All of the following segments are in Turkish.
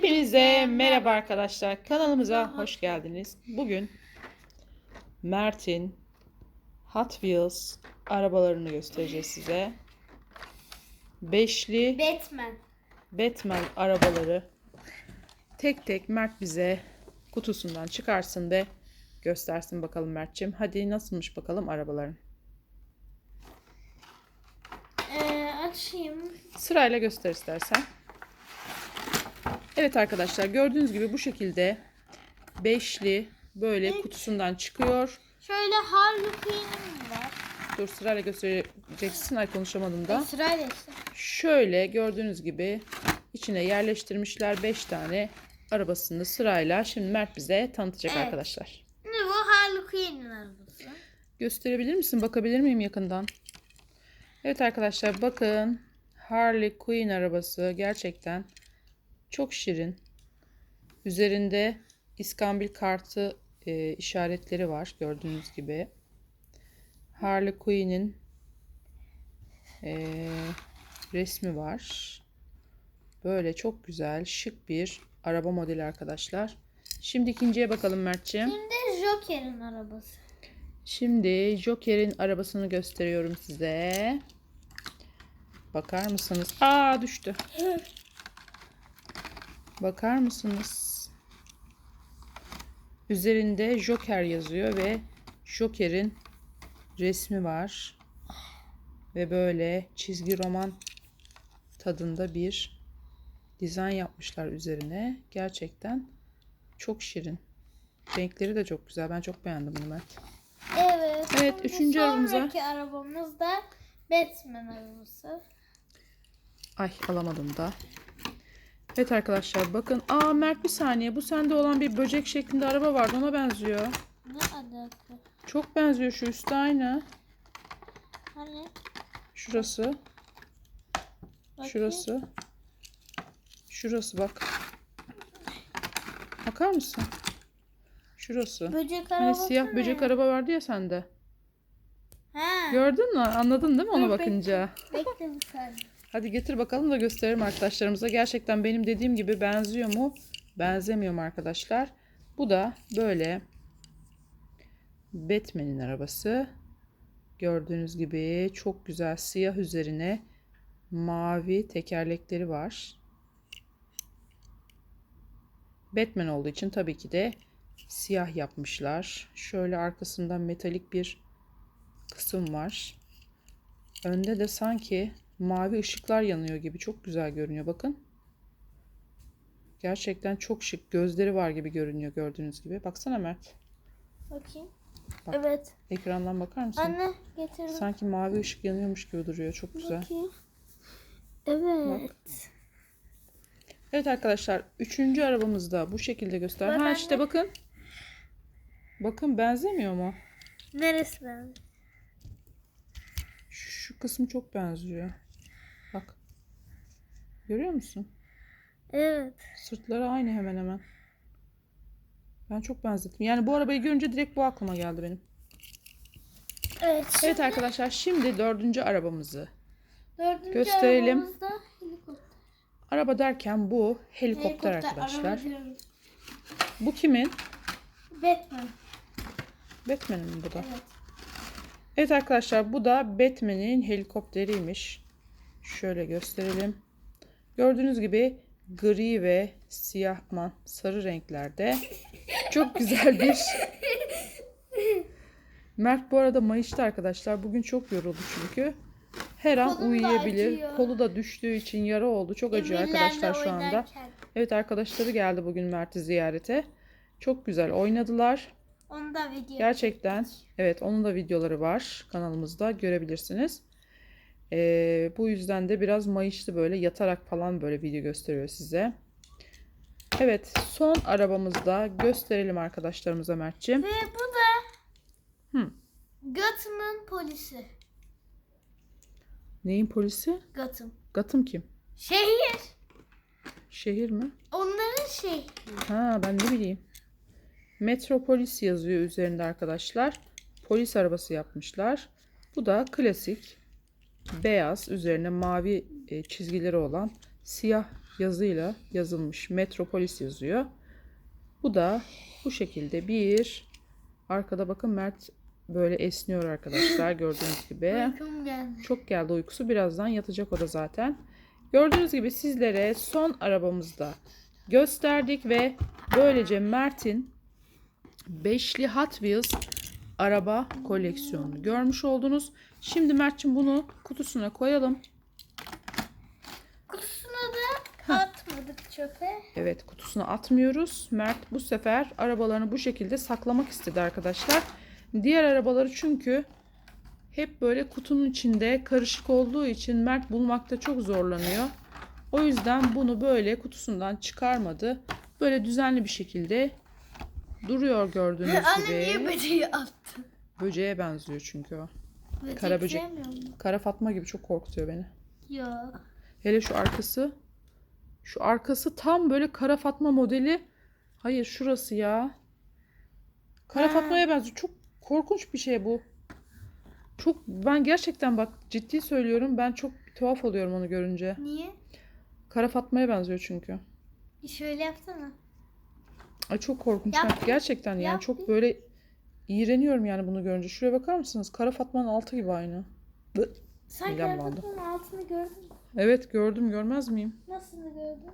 Hepinize merhaba arkadaşlar. Kanalımıza hoş geldiniz. Bugün Mert'in Hot Wheels arabalarını göstereceğiz size. Beşli Batman. Batman arabaları tek tek Mert bize kutusundan çıkarsın ve göstersin bakalım Mert'ciğim. Hadi nasılmış bakalım arabaların. Ee, açayım. Sırayla göster istersen. Evet arkadaşlar gördüğünüz gibi bu şekilde beşli böyle kutusundan çıkıyor. Şöyle Harley Quinn'im var. Dur sırayla göstereceksin. Ay konuşamadım da. Sırayla işte. Şöyle gördüğünüz gibi içine yerleştirmişler 5 tane arabasını sırayla. Şimdi Mert bize tanıtacak Evet. arkadaşlar. Şimdi bu Harley Quinn'in arabası. Gösterebilir misin? Bakabilir miyim yakından? Evet arkadaşlar bakın. Harley Quinn arabası gerçekten çok şirin. Üzerinde iskambil kartı e, işaretleri var gördüğünüz gibi. Harley Quinn'in e, resmi var. Böyle çok güzel, şık bir araba modeli arkadaşlar. Şimdi ikinciye bakalım Mert'ciğim. Şimdi Joker'in arabası. Şimdi Joker'in arabasını gösteriyorum size. Bakar mısınız? Aa düştü. Bakar mısınız? Üzerinde Joker yazıyor ve Joker'in resmi var. Ve böyle çizgi roman tadında bir dizayn yapmışlar üzerine. Gerçekten çok şirin. Renkleri de çok güzel. Ben çok beğendim bunu Mert. Evet. Evet, üçüncü arabamıza. Sonraki arabamız da Batman arabası. Ay alamadım da. Evet arkadaşlar bakın. Aa Mert bir saniye. Bu sende olan bir böcek şeklinde araba vardı. Ona benziyor. Ne alaka? Çok benziyor şu üstte aynı. Hani? Şurası. Bakayım. Şurası. Şurası bak. Bakar mısın? Şurası. Böcek Hani arabası siyah ne? böcek araba vardı ya sende. Ha. Gördün mü? Anladın değil mi ona Dur, bakınca? Bekle bir saniye. Hadi getir bakalım da gösterelim arkadaşlarımıza. Gerçekten benim dediğim gibi benziyor mu? Benzemiyor mu arkadaşlar? Bu da böyle Batman'in arabası. Gördüğünüz gibi çok güzel siyah üzerine mavi tekerlekleri var. Batman olduğu için tabii ki de siyah yapmışlar. Şöyle arkasında metalik bir kısım var. Önde de sanki mavi ışıklar yanıyor gibi çok güzel görünüyor bakın. Gerçekten çok şık gözleri var gibi görünüyor gördüğünüz gibi. Baksana Mert. Bakayım. Bak. Evet. Ekrandan bakar mısın? Anne getirdim. Sanki mavi ışık yanıyormuş gibi duruyor. Çok güzel. Bakayım. Evet. Evet arkadaşlar. Üçüncü arabamızda bu şekilde göster. Bak Ha anne. işte bakın. Bakın benzemiyor mu? Neresi ben? Şu, şu kısmı çok benziyor. Bak. Görüyor musun? Evet. Sırtları aynı hemen hemen. Ben çok benzettim. Yani bu arabayı görünce direkt bu aklıma geldi benim. Evet. Evet arkadaşlar şimdi dördüncü arabamızı. Dördüncü gösterelim. arabamızda helikopter. Araba derken bu helikopter, arkadaşlar. araba diyorum. Bu kimin? Batman. Batman'in mi bu da? Evet. Evet arkadaşlar bu da Batman'in helikopteriymiş. Şöyle gösterelim. Gördüğünüz gibi gri ve siyah aman sarı renklerde. Çok güzel bir Mert bu arada mayıştı arkadaşlar. Bugün çok yoruldu çünkü. Her an Kolum da uyuyabilir. acıyor. Kolu da düştüğü için yara oldu. Çok acıyor Emirlerle arkadaşlar şu anda. oynarken. Evet arkadaşları geldi bugün Mert'i ziyarete. Çok güzel oynadılar. Onu da video. Gerçekten evet onun da videoları var kanalımızda görebilirsiniz. Ee, bu yüzden de biraz mayışlı böyle yatarak falan böyle video gösteriyor size. Evet son arabamızda gösterelim arkadaşlarımıza Mert'ciğim. Ve bu da Hı. Gotham'ın polisi. Neyin polisi? Gotham. Gotham kim? Şehir. Şehir mi? Onların şey. Ha ben ne bileyim. Metropolis yazıyor üzerinde arkadaşlar. Polis arabası yapmışlar. Bu da klasik beyaz üzerine mavi e, çizgileri olan siyah yazıyla yazılmış. Metropolis yazıyor. Bu da bu şekilde bir arkada bakın Mert böyle esniyor arkadaşlar gördüğünüz gibi. Geldi. Çok geldi uykusu. Birazdan yatacak o da zaten. Gördüğünüz gibi sizlere son arabamızda gösterdik ve böylece Mert'in beşli Hot Wheels araba koleksiyonunu görmüş oldunuz. Şimdi Mert'cim bunu kutusuna koyalım. Kutusuna da atmadık çöpe. Evet kutusuna atmıyoruz. Mert bu sefer arabalarını bu şekilde saklamak istedi arkadaşlar. Diğer arabaları çünkü hep böyle kutunun içinde karışık olduğu için Mert bulmakta çok zorlanıyor. O yüzden bunu böyle kutusundan çıkarmadı. Böyle düzenli bir şekilde duruyor gördüğünüz Anne niye gibi. böceği attı? Böceğe benziyor çünkü o. Böcek Kara böcek. Kara Fatma gibi çok korkutuyor beni. Yok. Hele şu arkası. Şu arkası tam böyle Kara Fatma modeli. Hayır şurası ya. Kara Ha. Fatma'ya benziyor. Çok korkunç bir şey bu. Çok ben gerçekten bak ciddi söylüyorum. Ben çok tuhaf oluyorum onu görünce. Niye? Kara Fatma'ya benziyor çünkü. Şöyle yapsana. Ay çok korkunç. Yap Mert. bir, Gerçekten yani yap çok böyle iğreniyorum yani bunu görünce. Şuraya bakar mısınız? Kara Fatma'nın altı gibi aynı. Bı. Sen Midem bulandı. karafatmanın altını gördün mü? Evet gördüm görmez miyim? Nasıl gördün?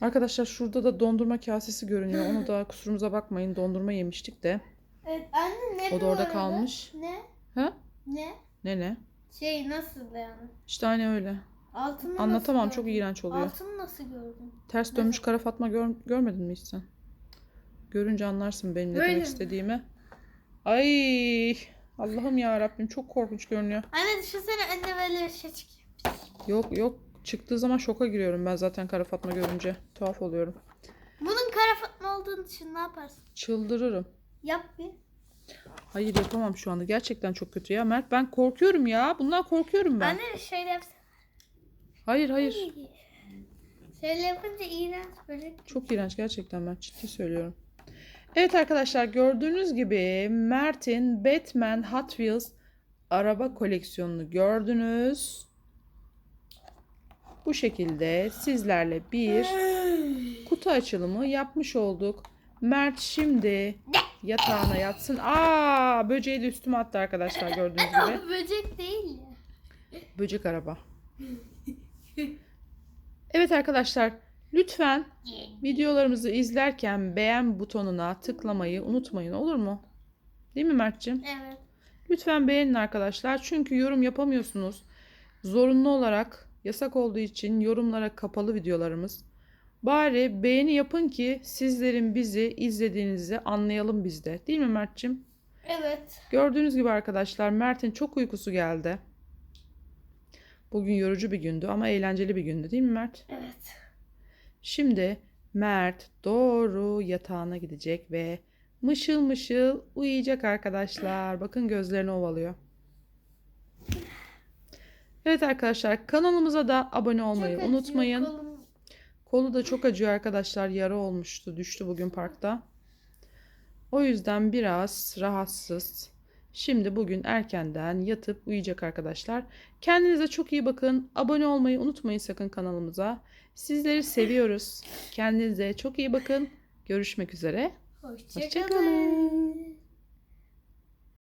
Arkadaşlar şurada da dondurma kasesi görünüyor. Onu da kusurumuza bakmayın. Dondurma yemiştik de. Evet anne ne O da orada kalmış. Ne? Ha? Ne? Ne ne? Şey nasıl yani? İşte hani öyle. Altını Anlatamam nasıl çok gördün? iğrenç oluyor. Altını nasıl gördün? Ters dönmüş kara Fatma gör- görmedin mi hiç sen? Görünce anlarsın benim ne Böyle demek mi? istediğimi. Ay Allah'ım ya Rabbim çok korkunç görünüyor. Anne düşünsene anne böyle bir şey çıkıyor. Yok yok çıktığı zaman şoka giriyorum ben zaten kara Fatma görünce. Tuhaf oluyorum. Bunun kara fatma olduğunu düşün ne yaparsın? Çıldırırım. Yap bir. Hayır yapamam şu anda. Gerçekten çok kötü ya. Mert ben korkuyorum ya. Bundan korkuyorum ben. Anne şöyle yapsana. Hayır hayır. Şöyle yapınca iğrenç böcek. Çok iğrenç gerçekten ben ciddi söylüyorum. Evet arkadaşlar gördüğünüz gibi Mert'in Batman Hot Wheels araba koleksiyonunu gördünüz. Bu şekilde sizlerle bir kutu açılımı yapmış olduk. Mert şimdi yatağına yatsın. Aa böceği de üstüme attı arkadaşlar gördüğünüz gibi. Böcek değil. Böcek araba. Evet arkadaşlar lütfen videolarımızı izlerken beğen butonuna tıklamayı unutmayın olur mu? Değil mi Mert'ciğim? Evet. Lütfen beğenin arkadaşlar çünkü yorum yapamıyorsunuz. Zorunlu olarak yasak olduğu için yorumlara kapalı videolarımız. Bari beğeni yapın ki sizlerin bizi izlediğinizi anlayalım biz de. Değil mi Mert'ciğim? Evet. Gördüğünüz gibi arkadaşlar Mert'in çok uykusu geldi. Bugün yorucu bir gündü ama eğlenceli bir gündü değil mi Mert? Evet. Şimdi Mert doğru yatağına gidecek ve mışıl mışıl uyuyacak arkadaşlar. Bakın gözlerini ovalıyor. Evet arkadaşlar kanalımıza da abone olmayı Çok acıyor unutmayın. kolum. Kolu da çok acıyor arkadaşlar. Yara olmuştu. Düştü bugün parkta. O yüzden biraz rahatsız. Şimdi bugün erkenden yatıp uyuyacak arkadaşlar. Kendinize çok iyi bakın. Abone olmayı unutmayın sakın kanalımıza. Sizleri seviyoruz. Kendinize çok iyi bakın. Görüşmek üzere. Hoşçakalın. Hoşçakalın.